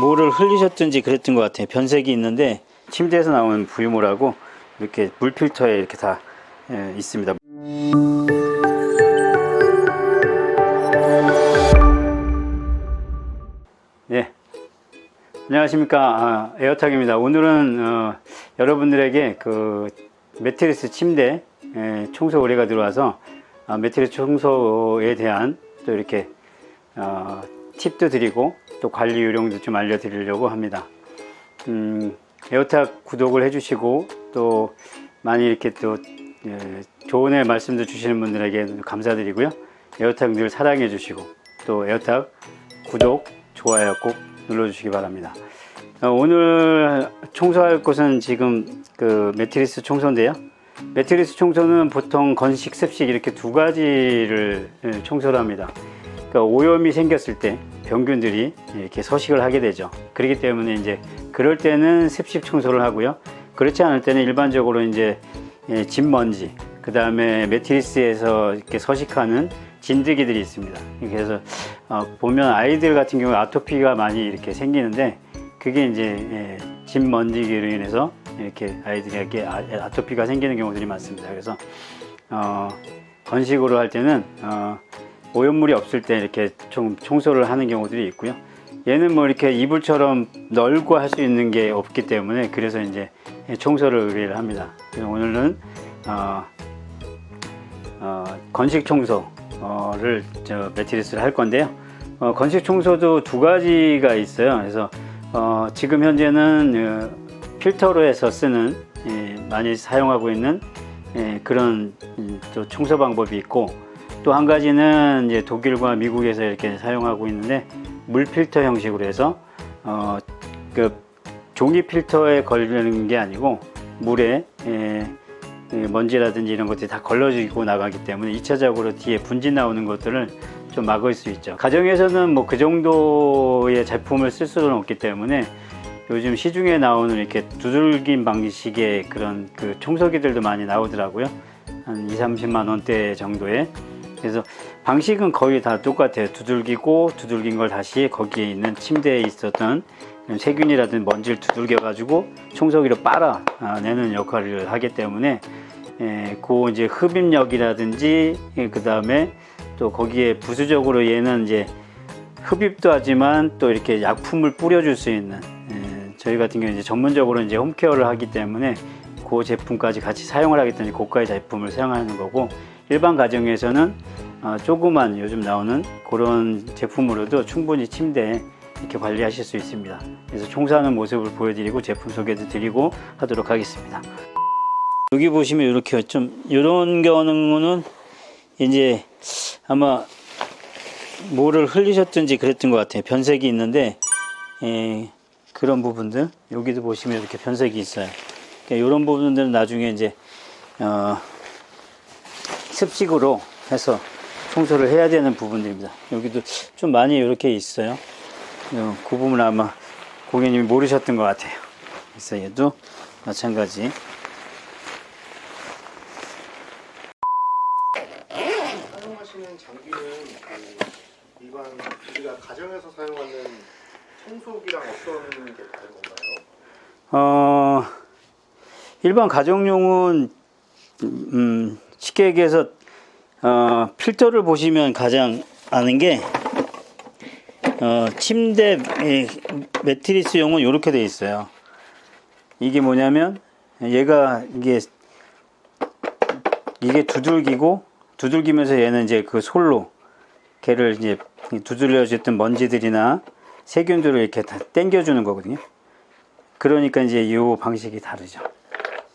뭐를 흘리셨든지 그랬던 것 같아요. 변색이 있는데 침대에서 나온 부유물하고 이렇게 물 필터에 이렇게 다 예, 있습니다. 네. 안녕하십니까. 아, 에어탁입니다. 오늘은 어, 여러분들에게 그 매트리스 침대 에, 청소 의뢰가 들어와서 아, 매트리스 청소에 대한 또 이렇게 어, 팁도 드리고 또 관리 요령도 좀 알려드리려고 합니다. 음, 에어탁 구독을 해주시고 또 많이 이렇게 또 예, 좋은 말씀도 주시는 분들에게 감사드리고요. 에어탁 늘 사랑해 주시고 또 에어탁 구독, 좋아요 꼭 눌러주시기 바랍니다. 어, 오늘 청소할 곳은 지금 그 매트리스 청소인데요. 매트리스 청소는 보통 건식, 습식 이렇게 두 가지를 예, 청소를 합니다. 그러니까 오염이 생겼을 때 병균들이 이렇게 서식을 하게 되죠. 그렇기 때문에 이제 그럴 때는 습식 청소를 하고요. 그렇지 않을 때는 일반적으로 이제 예, 진먼지, 그 다음에 매트리스에서 이렇게 서식하는 진드기들이 있습니다. 그래서 어, 보면 아이들 같은 경우 아토피가 많이 이렇게 생기는데 그게 이제 예, 진먼지로 인해서 이렇게 아이들에게 아- 아토피가 생기는 경우들이 많습니다. 그래서 어, 건식으로 할 때는 어, 오염물이 없을 때 이렇게 좀 청소를 하는 경우들이 있고요. 얘는 뭐 이렇게 이불처럼 널고 할 수 있는 게 없기 때문에 그래서 이제 청소를 의뢰를 합니다. 오늘은 어, 어, 건식 청소를 저 매트리스를 할 건데요. 어, 건식 청소도 두 가지가 있어요. 그래서 어, 지금 현재는 어, 필터로 해서 쓰는 예, 많이 사용하고 있는 예, 그런 음, 또 청소 방법이 있고 또 한 가지는 이제 독일과 미국에서 이렇게 사용하고 있는데 물 필터 형식으로 해서 어, 그 종이 필터에 걸리는 게 아니고 물에 예, 예, 먼지라든지 이런 것들이 다 걸러지고 나가기 때문에 2차적으로 뒤에 분진 나오는 것들을 좀 막을 수 있죠. 가정에서는 뭐 그 정도의 제품을 쓸 수는 없기 때문에 요즘 시중에 나오는 이렇게 두들긴 방식의 그런 그 청소기들도 많이 나오더라고요. 한 2, 30만 원대 정도에. 그래서 방식은 거의 다 똑같아요. 두들기고 두들긴 걸 다시 거기에 있는 침대에 있었던 세균이라든 먼지를 두들겨 가지고 청소기로 빨아내는 역할을 하기 때문에 예, 그 이제 흡입력이라든지 그 다음에 또 거기에 부수적으로 얘는 이제 흡입도 하지만 또 이렇게 약품을 뿌려줄 수 있는 예, 저희 같은 경우 이제 전문적으로 이제 홈케어를 하기 때문에 그 제품까지 같이 사용을 하기 때문에 고가의 제품을 사용하는 거고 일반 가정에서는 어, 조그만 요즘 나오는 그런 제품으로도 충분히 침대에 이렇게 관리하실 수 있습니다. 그래서 청소하는 모습을 보여드리고 제품 소개도 드리고 하도록 하겠습니다. 여기 보시면 이렇게 좀 이런 경우는 이제 아마 뭐를 흘리셨든지 그랬던 것 같아요. 변색이 있는데 예, 그런 부분들 여기도 보시면 이렇게 변색이 있어요. 그러니까 이런 부분들은 나중에 이제 어, 습식으로 해서 청소를 해야 되는 부분들입니다. 여기도 좀 많이 이렇게 있어요. 어, 그 부분 아마 고객님이 모르셨던 것 같아요. 그래서 얘도 마찬가지. 사용하시는 장비는 그 일반 우리가 가정에서 사용하는 청소기랑 어떤 게 다른 건가요? 어, 일반 가정용은, 음, 쉽게 얘기해서, 어, 필터를 보시면 가장 아는 게, 어, 침대, 에, 매트리스용은 이렇게 돼 있어요. 이게 뭐냐면, 얘가, 이게, 이게 두들기고, 두들기면서 얘는 이제 그 솔로, 걔를 이제 두들려졌던 먼지들이나 세균들을 이렇게 다 당겨주는 거거든요. 그러니까 이제 이 방식이 다르죠.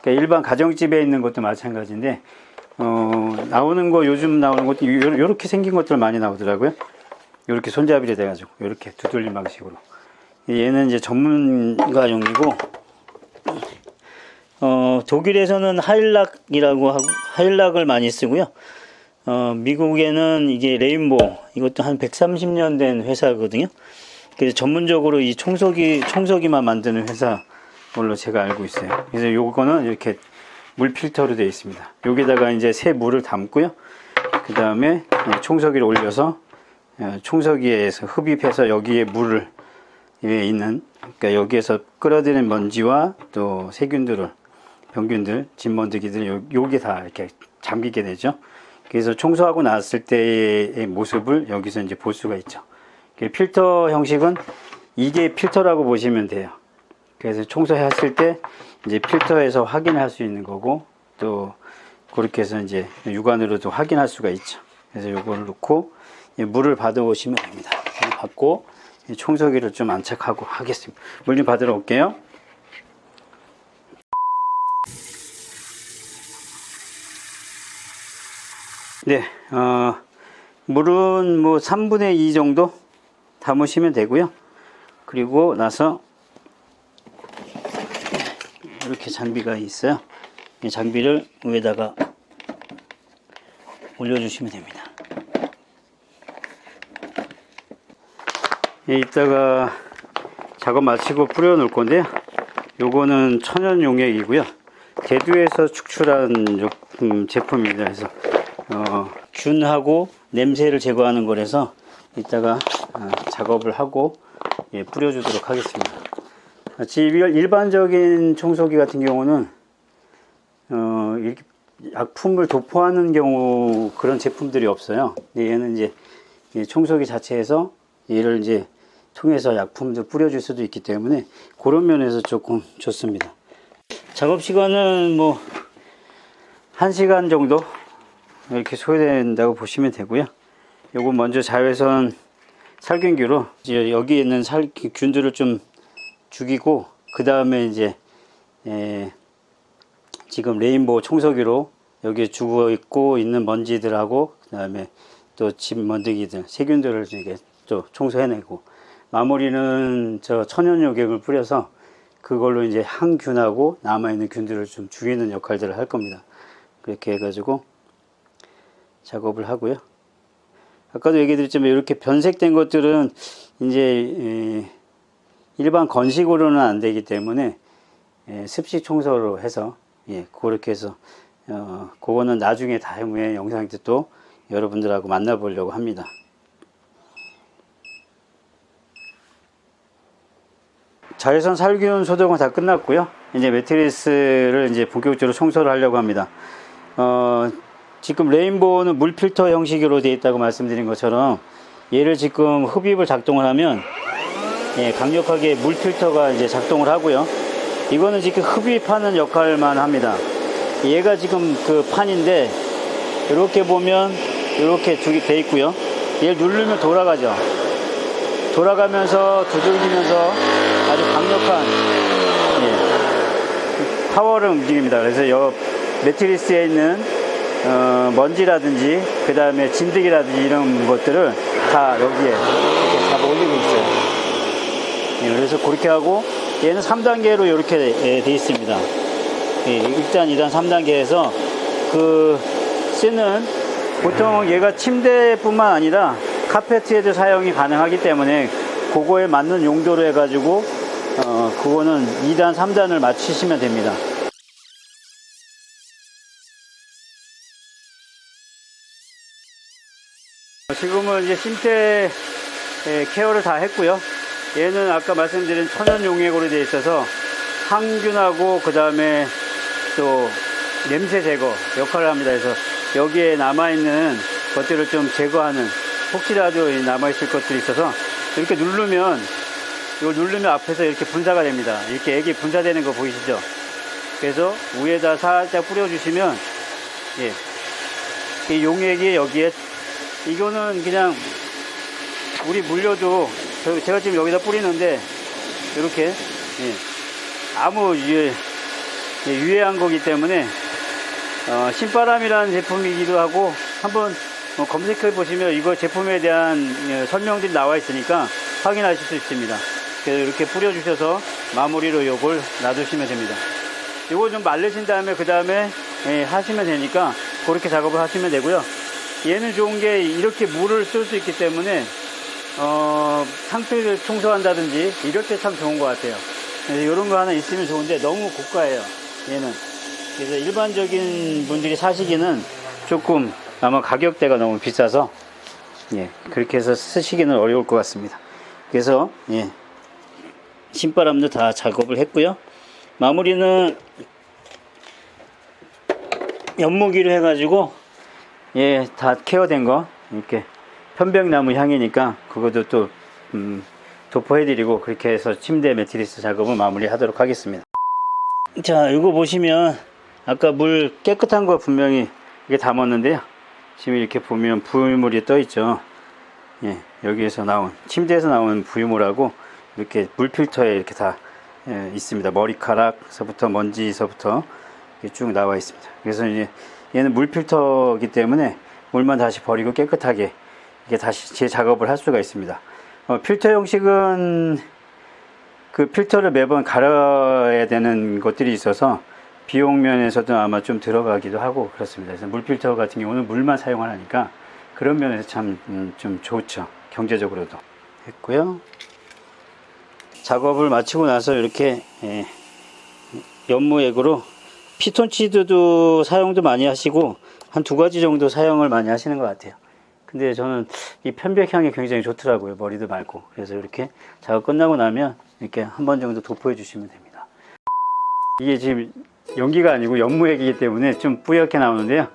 그러니까 일반 가정집에 있는 것도 마찬가지인데 어, 나오는 거 요즘 나오는 것도 이렇게 생긴 것들 많이 나오더라고요. 이렇게 손잡이를 돼가지고 이렇게 두들린 방식으로. 얘는 이제 전문가용이고 어, 독일에서는 하일락이라고 하고 하일락을 많이 쓰고요. 어, 미국에는 이게 레인보 이것도 한 130년 된 회사거든요. 그래서 전문적으로 이 청소기 청소기만 만드는 회사 걸로 제가 알고 있어요. 그래서 요거는 이렇게 물 필터로 되어 있습니다. 여기다가 이제 새 물을 담고요. 그 다음에 청소기를 올려서 어, 청소기에서 흡입해서 여기에 물을 위에 있는 그러니까 여기에서 끌어들인 먼지와 또 세균들을 병균들, 진먼지기들 요- 요게 다 이렇게 잠기게 되죠. 그래서 청소하고 났을 때의 모습을 여기서 이제 볼 수가 있죠. 그 필터 형식은 이게 필터라고 보시면 돼요. 그래서 청소했을 때 이제 필터에서 확인할 수 있는 거고 또 그렇게 해서 이제 육안으로도 확인할 수가 있죠. 그래서 요거를 이 물을 받아오시면 됩니다. 물 받고 이 청소기를 좀 안착하고 하겠습니다. 물 좀 받으러 올게요. 네, 어, 물은 뭐 3분의 2 정도 담으시면 되고요. 그리고 나서 이렇게 장비가 있어요. 이 장비를 위에다가 올려주시면 됩니다. 예, 이따가 작업 마치고 뿌려 놓을 건데요. 요거는 천연 용액이고요. 대두에서 축출한 요- 음, 제품입니다. 그래서 어, 균하고 냄새를 제거하는 거라서 이따가 어, 작업을 하고 예, 뿌려주도록 하겠습니다. 일- 일반적인 청소기 같은 경우는 어, 이렇게 약품을 도포하는 경우 그런 제품들이 없어요. 근데 얘는 이제 이 청소기 자체에서 얘를 이제 통해서 약품도 뿌려줄 수도 있기 때문에 그런 면에서 조금 좋습니다. 작업 시간은 뭐 1시간 정도 이렇게 소요된다고 보시면 되고요. 요거 먼저 자외선 살균기로 여기 있는 살 균들을 좀 죽이고 그 다음에 이제 에, 지금 레인보우 청소기로 여기에 죽어 있고 있는 먼지들하고 그 다음에 또 집 먼지기들 세균들을 이렇게 또 청소해내고 마무리는 저 천연 요격을 뿌려서 그걸로 이제 항균하고 남아있는 균들을 좀 죽이는 역할들을 할 겁니다. 그렇게 해가지고 작업을 하고요. 아까도 얘기 드렸지만 이렇게 변색된 것들은 이제 에, 일반 건식으로는 안 되기 때문에 예, 습식 청소로 해서 예, 그렇게 해서 어, 그거는 나중에 다음에 영상 때 또 여러분들하고 만나보려고 합니다. 자외선 살균 소독은 다 끝났고요. 이제 매트리스를 이제 본격적으로 청소를 하려고 합니다. 어, 지금 레인보우는 물 필터 형식으로 되어 있다고 말씀드린 것처럼 얘를 지금 흡입을 작동을 하면 예, 강력하게 물 필터가 이제 작동을 하고요. 이거는 지금 흡입하는 역할만 합니다. 얘가 지금 그 판인데 이렇게 보면 이렇게 두 개 돼 있고요. 얘를 누르면 돌아가죠. 돌아가면서 두들기면서 아주 강력한 예, 파워를 움직입니다. 그래서 여 매트리스에 있는 어, 먼지라든지 그 다음에 진드기라든지 이런 것들을 다 여기에 이렇게 잡아 올리고 있어요. 예, 그래서 그렇게 하고 얘는 3단계로 이렇게 예, 돼 있습니다. 예, 1단, 2단, 3단계에서 그 쓰는 보통 얘가 침대뿐만 아니라 카페트에도 사용이 가능하기 때문에 그거에 맞는 용도로 해가지고 어, 그거는 2단, 3단을 맞추시면 됩니다. 지금은 이제 심태 예, 케어를 다 했고요. 얘는 아까 말씀드린 천연 용액으로 되어 있어서 항균하고 그 다음에 또 냄새 제거 역할을 합니다. 그래서 여기에 남아있는 것들을 좀 제거하는 혹시라도 남아있을 것들이 있어서 이렇게 누르면 이걸 누르면 앞에서 이렇게 분사가 됩니다. 이렇게 액이 분사되는 거 보이시죠? 그래서 위에다 살짝 뿌려주시면 예, 이 용액이 여기에 이거는 그냥 우리 물려도 저- 제가 지금 여기다 뿌리는데 이렇게 예, 아무 유해, 예, 유해한 거기 때문에 어, 신바람이라는 제품이기도 하고 한번 어, 검색해 보시면 이거 제품에 대한 예, 설명들이 나와 있으니까 확인하실 수 있습니다. 그래서 이렇게 뿌려주셔서 마무리로 이걸 놔두시면 됩니다. 이거 좀 말르신 다음에 그 다음에 하시면 되니까 그렇게 작업을 하시면 되고요. 얘는 좋은 게 이렇게 물을 쓸 수 있기 때문에 어, 상태를 청소한다든지 이럴 때 참 좋은 것 같아요. 이런 거 하나 있으면 좋은데 너무 고가예요. 얘는. 그래서 일반적인 분들이 사시기는 조금 아마 가격대가 너무 비싸서 예, 그렇게 해서 쓰시기는 어려울 것 같습니다. 그래서 예, 신바람도 다 작업을 했고요. 마무리는 연무기로 해가지고 예, 다 케어된 거 이렇게 편백나무 향이니까 그것도 또 음, 도포해드리고 그렇게 해서 침대 매트리스 작업을 마무리하도록 하겠습니다. 자, 이거 보시면 아까 물 깨끗한 거 분명히 이게 담았는데요. 지금 이렇게 보면 부유물이 떠 있죠. 예, 여기에서 나온 침대에서 나온 부유물하고 이렇게 물 필터에 이렇게 다 예, 있습니다. 머리카락서부터 먼지서부터 이렇게 쭉 나와 있습니다. 그래서 이제 얘는 물 필터이기 때문에 물만 다시 버리고 깨끗하게 이게 다시 재작업을 할 수가 있습니다. 어, 필터 형식은 그 필터를 매번 갈아야 되는 것들이 있어서 비용 면에서도 아마 좀 들어가기도 하고 그렇습니다. 그래서 물 필터 같은 경우는 물만 사용을 하니까 그런 면에서 참좀 좋죠. 경제적으로도 했고요. 작업을 마치고 나서 이렇게 예, 연무액으로 피톤치드도 사용도 많이 하시고 한 두 가지 정도 사용을 많이 하시는 것 같아요. 근데 저는 이 편백향이 굉장히 좋더라고요. 머리도 맑고. 그래서 이렇게 작업 끝나고 나면 이렇게 한 번 정도 도포해 주시면 됩니다. 이게 지금 연기가 아니고 연무액이기 때문에 좀 뿌옇게 나오는데요.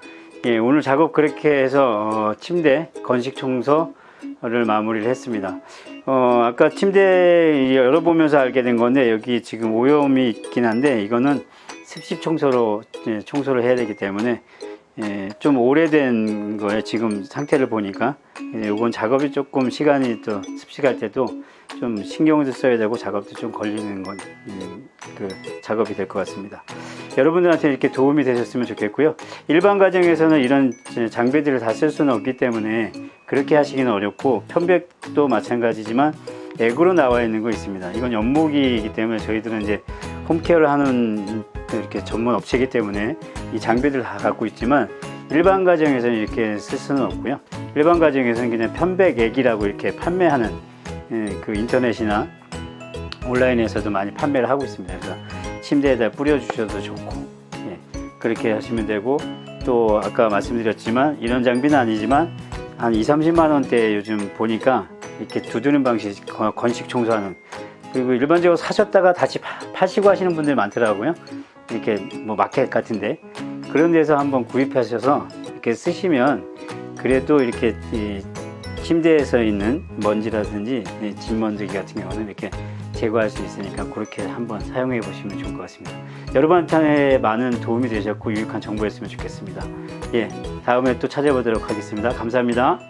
예, 오늘 작업 그렇게 해서 어, 침대 건식 청소를 마무리를 했습니다. 어, 아까 침대 열어보면서 알게 된 건데 여기 지금 오염이 있긴 한데 이거는 습식 청소로 예, 청소를 해야 되기 때문에 예, 좀 오래된 거예요. 지금 상태를 보니까. 예, 요건 작업이 조금 시간이 또 습식할 때도 좀 신경도 써야 되고 작업도 좀 걸리는 건, 음, 그 작업이 될 것 같습니다. 여러분들한테 이렇게 도움이 되셨으면 좋겠고요. 일반 가정에서는 이런 장비들을 다 쓸 수는 없기 때문에 그렇게 하시기는 어렵고 편백도 마찬가지지만 액으로 나와 있는 거 있습니다. 이건 연목이기 때문에 저희들은 이제 홈케어를 하는 이렇게 전문 업체이기 때문에 이 장비들 다 갖고 있지만 일반 가정에서는 이렇게 쓸 수는 없고요. 일반 가정에서는 그냥 편백액이라고 이렇게 판매하는 예, 그 인터넷이나 온라인에서도 많이 판매를 하고 있습니다. 그래서 침대에다 뿌려주셔도 좋고 예, 그렇게 하시면 되고 또 아까 말씀드렸지만 이런 장비는 아니지만 한 2, 30만 원대 요즘 보니까 이렇게 두드는 방식 거- 건식 청소하는 그리고 일반적으로 사셨다가 다시 파- 파시고 하시는 분들 많더라고요. 이렇게 뭐 마켓 같은데 그런 데서 한번 구입하셔서 이렇게 쓰시면 그래도 이렇게 이 침대에서 있는 먼지라든지 이 진먼지기 같은 경우는 이렇게 제거할 수 있으니까 그렇게 한번 사용해 보시면 좋을 것 같습니다. 여러분한테 많은 도움이 되셨고 유익한 정보였으면 좋겠습니다. 예, 다음에 또 찾아보도록 하겠습니다. 감사합니다.